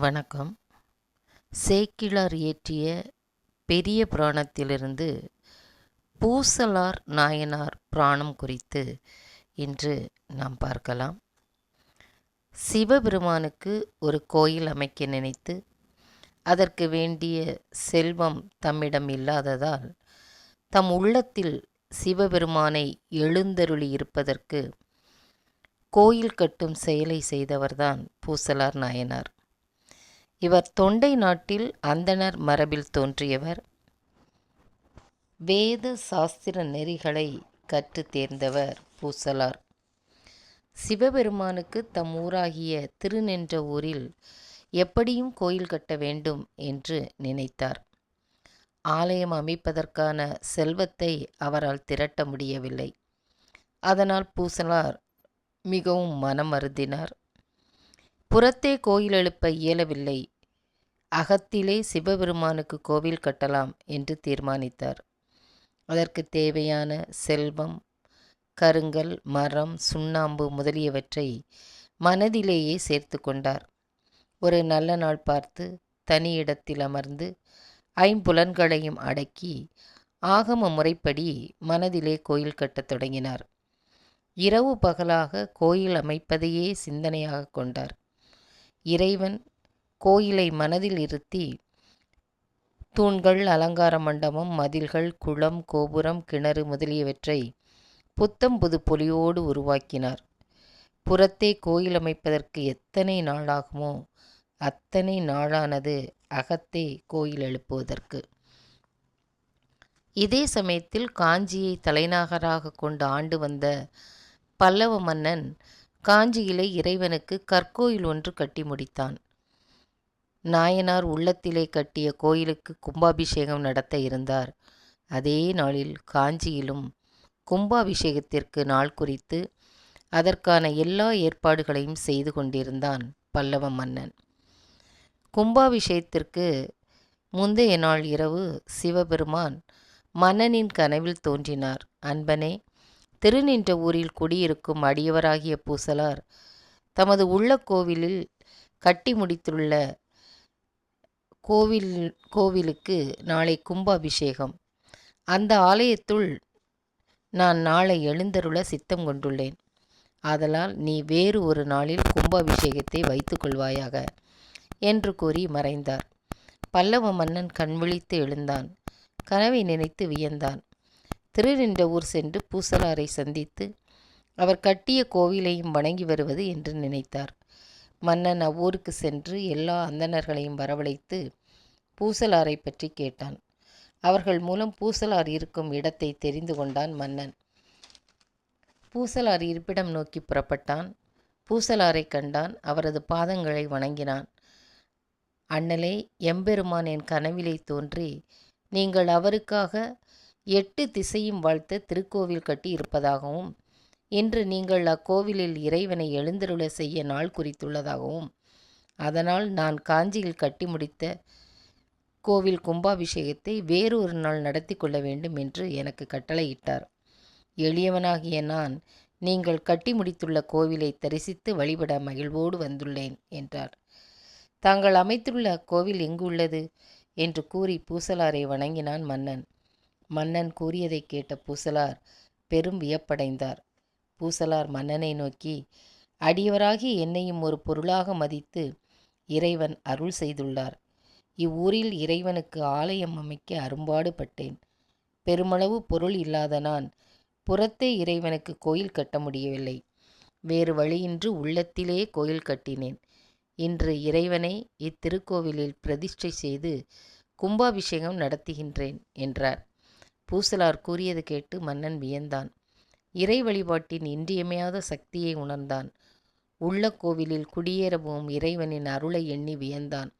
வணக்கம். சேக்கிழார் இயற்றிய பெரிய புராணத்திலிருந்து பூசலார் நாயனார் புராணம் குறித்து இன்று நாம் பார்க்கலாம். சிவபெருமானுக்கு ஒரு கோயில் அமைக்க நினைத்து அதற்கு வேண்டிய செல்வம் தம்மிடம் இல்லாததால் தம் உள்ளத்தில் சிவபெருமானை எழுந்தருளி இருப்பதற்கு கோயில் கட்டும் செயலை செய்தவர்தான் பூசலார் நாயனார். இவர் தொண்டை நாட்டில் அந்தணர் மரபில் தோன்றியவர். வேத சாஸ்திர நெறிகளை கற்று தேர்ந்தவர் பூசலார். சிவபெருமானுக்கு தம் ஊராகிய திருநென்ற ஊரில் எப்படியும் கோயில் கட்ட வேண்டும் என்று நினைத்தார். ஆலயம் அமைப்பதற்கான செல்வத்தை அவரால் திரட்ட முடியவில்லை. அதனால் பூசலார் மிகவும் மனம் அருந்தினார் புறத்தே கோயில் எழுப்ப இயலவில்லை. அகத்திலே சிவபெருமானுக்கு கோவில் கட்டலாம் என்று தீர்மானித்தார். அதற்கு தேவையான செல்வம் கருங்கல் மரம் சுண்ணாம்பு முதலியவற்றை மனதிலேயே சேர்த்து கொண்டார். ஒரு நல்ல நாள் பார்த்து தனி இடத்தில் அமர்ந்து ஐம்புலன்களையும் அடக்கி ஆகம முறைப்படி மனதிலே கோயில் கட்டத் தொடங்கினார். இரவு பகலாக கோயில் அமைப்பதையே சிந்தனையாக கொண்டார். இறைவன் கோயிலை மனதில் இருத்தி தூண்கள் அலங்கார மண்டபம் மதில்கள் குளம் கோபுரம் கிணறு முதலியவற்றை புத்தம் புது பொலியோடு உருவாக்கினார். புறத்தே கோயில் அமைப்பதற்கு எத்தனை நாளாகுமோ அத்தனை நாளானது அகத்தே கோயில் எழுப்புவதற்கு. இதே சமயத்தில் காஞ்சியை தலைநகராக கொண்டு ஆண்டு வந்த பல்லவ மன்னன் காஞ்சியிலே இறைவனுக்கு கற்கோயில் ஒன்று கட்டி முடித்தான். நாயனார் உள்ளத்திலே கட்டிய கோயிலுக்கு கும்பாபிஷேகம் நடத்த இருந்தார். அதே நாளில் காஞ்சியிலும் கும்பாபிஷேகத்திற்கு நாள் குறித்து அதற்கான எல்லா ஏற்பாடுகளையும் செய்து கொண்டிருந்தான் பல்லவ மன்னன். கும்பாபிஷேகத்திற்கு முந்தைய நாள் இரவு சிவபெருமான் மன்னனின் கனவில் தோன்றினார். அன்பனே திருநின்ற ஊரில் குடியிருக்கும் அடியவராகிய பூசலார் தமது உள்ள கோவிலில் கட்டி முடித்துள்ள கோவில் கோவிலுக்கு நாளை கும்பாபிஷேகம். அந்த ஆலயத்துள் நான் நாளை எழுந்தருள சித்தம் கொண்டுள்ளேன். ஆதலால் நீ வேறு ஒரு நாளில் கும்பாபிஷேகத்தை வைத்துக்கொள்வாயாக என்று கூறி மறைந்தார். பல்லவ மன்னன் கண்விழித்து எழுந்தான். கனவை நினைத்து வியந்தான். திருநின்ற ஊர் சென்று பூசலாரை சந்தித்து அவர் கட்டிய கோவிலையும் வணங்கி வருவது என்று நினைத்தார். மன்னன் அவ்வூருக்கு சென்று எல்லா அந்தணர்களையும் வரவழைத்து பூசலாரை பற்றி கேட்டான். அவர்கள் மூலம் பூசலார் இருக்கும் இடத்தை தெரிந்து கொண்டான் மன்னன். பூசலார் இருப்பிடம் நோக்கி புறப்பட்டான். பூசலாரை கண்டான். அவரது பாதங்களை வணங்கினான். அண்ணலே எம்பெருமான் என் கனவிலே தோன்றி நீங்கள் அவருக்காக எட்டு திசையும் வாழ்த்த திருக்கோவில் கட்டி இருப்பதாகவும் இன்று நீங்கள் அக்கோவிலில் இறைவனை எழுந்தருள செய்ய நாள் குறித்துள்ளதாகவும் அதனால் நான் காஞ்சியில் கட்டி முடித்த கோவில் கும்பாபிஷேகத்தை வேறொரு நாள் நடத்தி கொள்ள வேண்டும் என்று எனக்கு கட்டளையிட்டார். எளியவனாகிய நான் நீங்கள் கட்டி முடித்துள்ள கோவிலை தரிசித்து வழிபட மகிழ்வோடு வந்துள்ளேன் என்றார். தாங்கள் அமைத்துள்ள அக்கோவில் எங்கு உள்ளது என்று கூறி பூசலாரை வணங்கினான் மன்னன். மன்னன் கூறியதை கேட்ட பூசலார் பெரும் வியப்படைந்தார். பூசலார் மன்னனை நோக்கி அடியவராகி என்னையும் ஒரு பொருளாக மதித்து இறைவன் அருள் செய்துள்ளார். இவ்வூரில் இறைவனுக்கு ஆலயம் அமைக்க அரும்பாடுபட்டேன் பெருமளவு பொருள் இல்லாத நான் புறத்தே இறைவனுக்கு கோயில் கட்ட முடியவில்லை. வேறு வழியின்றி உள்ளத்திலே கோயில் கட்டினேன். இன்று இறைவனை இத்திருக்கோவிலில் பிரதிஷ்டை செய்து கும்பாபிஷேகம் நடத்துகின்றேன் என்றார். பூசலார் கூறியது கேட்டு மன்னன் வியந்தான். இறை வழிபாட்டின் இன்றியமையாத சக்தியை உணர்ந்தான். உள்ள கோவிலில் குடியேறவும் இறைவனின் அருளை எண்ணி வியந்தான்.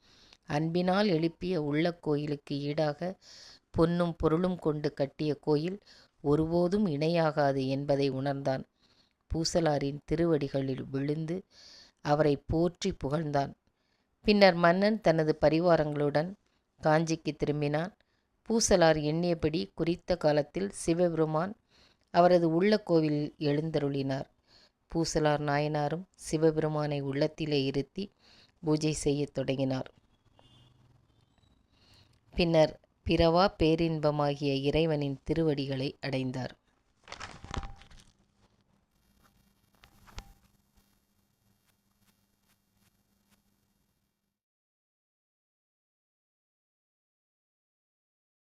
அன்பினால் எழுப்பிய உள்ள கோயிலுக்கு ஈடாக பொன்னும் பொருளும் கொண்டு கட்டிய கோயில் ஒருபோதும் இணையாகாது என்பதை உணர்ந்தான். பூசலாரின் திருவடிகளில் விழுந்து அவரை போற்றி புகழ்ந்தான். பின்னர் மன்னன் தனது பரிவாரங்களுடன் காஞ்சிக்கு திரும்பினான். பூசலார் எண்ணியபடி குறித்த காலத்தில் சிவபெருமான் அவரது உள்ள கோவிலில் எழுந்தருளினார். பூசலார் நாயனாரும் சிவபெருமானை உள்ளத்திலே இருத்தி பூஜை செய்யத் தொடங்கினார். பின்னர் பிறவா பேரின்பமாகிய இறைவனின் திருவடிகளை அடைந்தார்.